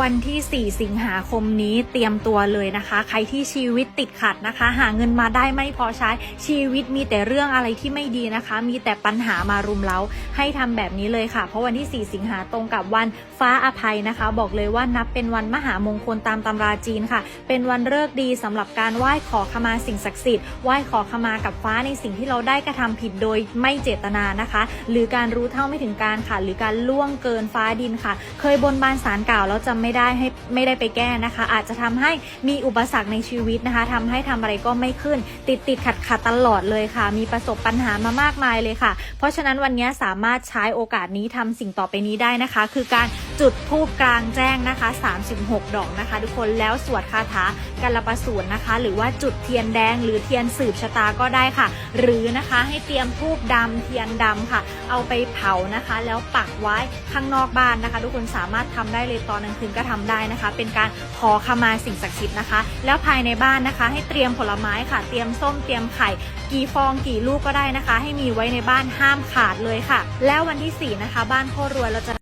วันที่ 4 สิงหาคมนี้เตรียมตัวเลยนะคะ ใครที่ชีวิตติดขัดนะคะ หาเงินมาได้ไม่พอใช้ชีวิตมีแต่เรื่องอะไรที่ไม่ดีนะคะ มีแต่ปัญหามารุมเร้าให้ทำแบบนี้เลยค่ะ เพราะวันที่ 4 สิงหาตรงกับวันฟ้าอภัยนะคะ บอกเลยว่านับเป็นวันมหามงคลตามตำราจีนค่ะ เป็นวันเลิกดีสำหรับการไหว้ขอขมาสิ่งศักดิ์สิทธิ์ไหว้ขอขมากับฟ้าในสิ่งที่เราได้กระทำผิดโดยไม่เจตนานะคะ หรือการรู้เท่าไม่ถึงการค่ะ หรือการล่วงเกินฟ้าดินค่ะ เคยบนบานสารกล่าวแล้วจำไม่ได้ให้ไม่ได้ไปแก้นะคะ อาจจะทำให้มีอุปสรรคในชีวิตนะคะทำให้ทำอะไรก็ไม่ขึ้น ติดติดขัดขัดตลอดเลยค่ะ มีประสบปัญหามามากมายเลยค่ะ เพราะฉะนั้นวันนี้สามารถใช้โอกาสนี้ทำสิ่งต่อไปนี้ได้นะคะ คือการ จุดธูปกลางแจ้งนะคะ 36 ดอกนะคะ ทุกคนแล้วสวดคาถากัลปสูตรนะคะ หรือว่าจุดเทียนแดงหรือเทียนสืบชะตาก็ได้ค่ะ หรือนะคะให้เตรียมธูปดำเทียนดำค่ะ เอาไปเผานะคะ แล้วปักไว้ข้างนอกบ้านนะคะ ทุกคนสามารถทำได้เลยตอนกลางคืนก็ทำได้นะคะ เป็นการขอขมาสิ่งศักดิ์สิทธิ์นะคะ แล้วภายในบ้านนะคะ ให้เตรียมผลไม้ค่ะ เตรียมส้มเตรียมไข่กี่ฟองกี่ลูกก็ได้นะคะ ให้มีไว้ในบ้านห้ามขาดเลยค่ะ แล้ววันที่สี่นะคะ บ้านโคตรรวยเราจะ